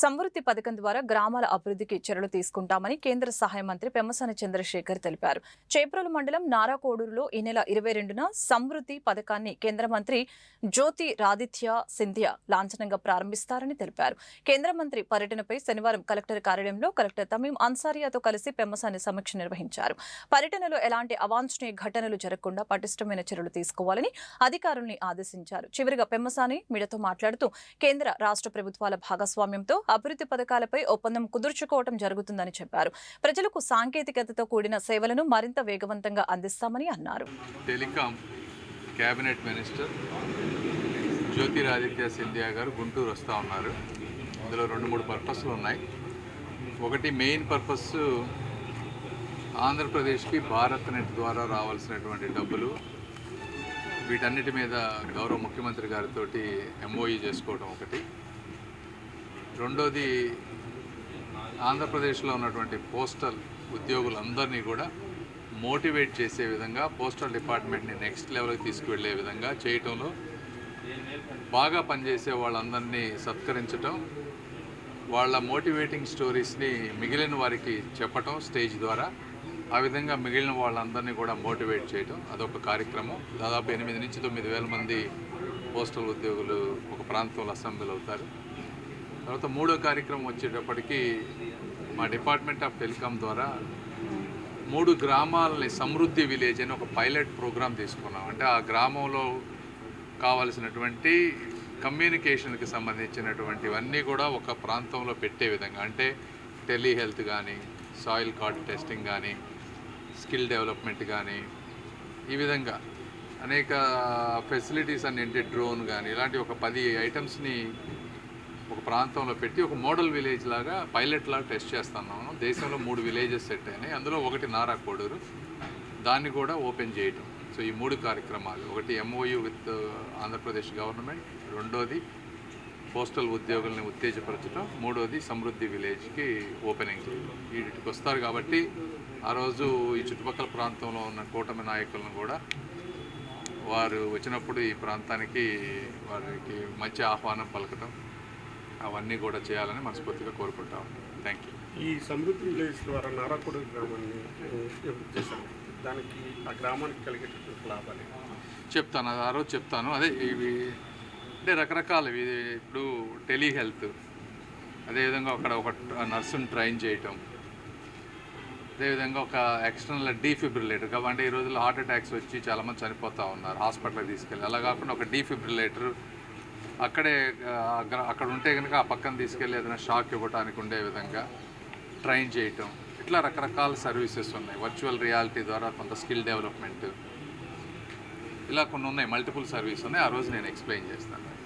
సమృద్ధి పథకం ద్వారా గ్రామాల అభివృద్ధికి చర్యలు తీసుకుంటామని కేంద్ర సహాయ మంత్రి పెమ్మసాని చంద్రశేఖర్ తెలిపారు. చేప్రోలు మండలం నారాకోడూరులో ఈ నెల ఇరవై రెండున సమృద్ధి పథకాన్ని కేంద్ర మంత్రి జ్యోతి రాదిత్య సింధియా లాంఛనంగా ప్రారంభిస్తారని తెలిపారు. కేంద్ర మంత్రి పర్యటనపై శనివారం కలెక్టర్ కార్యాలయంలో కలెక్టర్ తమీం అన్సారియాతో కలిసి పెమ్మసాని సమీక్ష నిర్వహించారు. పర్యటనలో ఎలాంటి అవాంఛనీయ ఘటనలు జరగకుండా పటిష్టమైన చర్యలు తీసుకోవాలని అధికారుల్ని ఆదేశించారు. చివరిగా పెమ్మసాని మీడియాతో మాట్లాడుతూ కేంద్ర రాష్ట్ర ప్రభుత్వాల భాగస్వామ్యంతో అభివృద్ధి పథకాలపై ఒప్పందం కుదుర్చుకోవడం జరుగుతుందని చెప్పారు. ప్రజలకు సాంకేతికతతో కూడిన సేవలను మరింత వేగవంతంగా అందిస్తామని అన్నారు. Telecom cabinet minister Jyotiraditya Scindia గారు గుంటూరు వస్తూ ఉన్నారు. ఇందులో రెండు మూడు పర్పస్లు ఉన్నాయి. ఒకటి మెయిన్ పర్పస్ ఆంధ్రప్రదేశ్కి భారత్ నెట్ ద్వారా రావాల్సినటువంటి డబ్బులు వీటన్నిటి మీద గౌరవ ముఖ్యమంత్రి గారితో ఎంఓఈ చేసుకోవడం ఒకటి. రెండోది ఆంధ్రప్రదేశ్లో ఉన్నటువంటి పోస్టల్ ఉద్యోగులందరినీ కూడా మోటివేట్ చేసే విధంగా పోస్టల్ డిపార్ట్మెంట్ని నెక్స్ట్ లెవెల్కి తీసుకువెళ్ళే విధంగా చేయటంలో బాగా పనిచేసే వాళ్ళందరినీ సత్కరించటం వాళ్ళ మోటివేటింగ్ స్టోరీస్ని మిగిలిన వారికి చెప్పటం స్టేజ్ ద్వారా ఆ విధంగా మిగిలిన వాళ్ళందరినీ కూడా మోటివేట్ చేయటం అదొక కార్యక్రమం. దాదాపు ఎనిమిది నుంచి తొమ్మిది వేల మంది పోస్టల్ ఉద్యోగులు ఒక ప్రాంతంలో అసెంబ్లీ అవుతారు. తర్వాత మూడో కార్యక్రమం వచ్చేటప్పటికి మా డిపార్ట్మెంట్ ఆఫ్ టెలికాం ద్వారా మూడు గ్రామాలని సమృద్ధి విలేజ్ అని ఒక పైలట్ ప్రోగ్రామ్ తీసుకున్నాం. అంటే ఆ గ్రామంలో కావలసినటువంటి కమ్యూనికేషన్కి సంబంధించినటువంటివన్నీ కూడా ఒక ప్రాంతంలో పెట్టే విధంగా అంటే టెలిహెల్త్ కానీ సాయిల్ కార్డ్ టెస్టింగ్ కానీ స్కిల్ డెవలప్మెంట్ కానీ ఈ విధంగా అనేక ఫెసిలిటీస్ అన్నింటి డ్రోన్ కానీ ఇలాంటి ఒక పది ఐటమ్స్ని ఒక ప్రాంతంలో పెట్టి ఒక మోడల్ విలేజ్ లాగా పైలట్ లాగా టెస్ట్ చేస్తున్నాము దేశంలో మూడు విలేజెస్ సెట్ అయినాయి. అందులో ఒకటి నారా కోడూరు. దాన్ని కూడా ఓపెన్ చేయటం. సో ఈ మూడు కార్యక్రమాలు. ఒకటి ఎంఓయు విత్ ఆంధ్రప్రదేశ్ గవర్నమెంట్. రెండోది పోస్టల్ ఉద్యోగుల్ని ఉత్తేజపరచడం మూడోది సమృద్ధి విలేజ్కి ఓపెనింగ్ చేయడం వీటికి వస్తారు కాబట్టి ఆ రోజు ఈ చుట్టుపక్కల ప్రాంతంలో ఉన్న కూటమి నాయకులను కూడా వారు వచ్చినప్పుడు ఈ ప్రాంతానికి వారికి మంచి ఆహ్వానం పలకటం. అవన్నీ కూడా చేయాలని మనస్ఫూర్తిగా కోరుకుంటాం. థ్యాంక్ యూ ఈ సమృద్ధి విలేజ్ ద్వారా నారాకోడ గ్రామాన్ని అభివృద్ధి చేశారు? దానికి ఆ గ్రామానికి కలిగేటటువంటి లాభాలు చెప్తాను ఆ రోజు చెప్తాను. అదే ఇవి అంటే రకరకాలు ఇవి. ఇప్పుడు టెలిహెల్త్ అదేవిధంగా అక్కడ ఒక నర్సుని ట్రైన్ చేయటం. అదేవిధంగా ఒక ఎక్స్టర్నల్ డీఫిబ్రిలేటర్. కాబట్టి ఈ రోజుల్లో హార్ట్ అటాక్స్ వచ్చి చాలామంది చనిపోతూ ఉన్నారు హాస్పిటల్కి తీసుకెళ్ళి. అలా కాకుండా ఒక డీఫిబ్రిలేటర్ అక్కడే అక్కడ ఉంటే కనుక ఆ పక్కన తీసుకెళ్ళి ఏదైనా షాక్ ఇవ్వడానికి ఉండే విధంగా ట్రైన్ చేయటం. ఇట్లా రకరకాల సర్వీసెస్ ఉన్నాయి. వర్చువల్ రియాలిటీ ద్వారా కొంత స్కిల్ డెవలప్మెంట్ ఇలా కొన్ని ఉన్నాయి. మల్టిపుల్ సర్వీస్ ఉన్నాయి. ఆ రోజు నేను ఎక్స్ప్లెయిన్ చేస్తాను.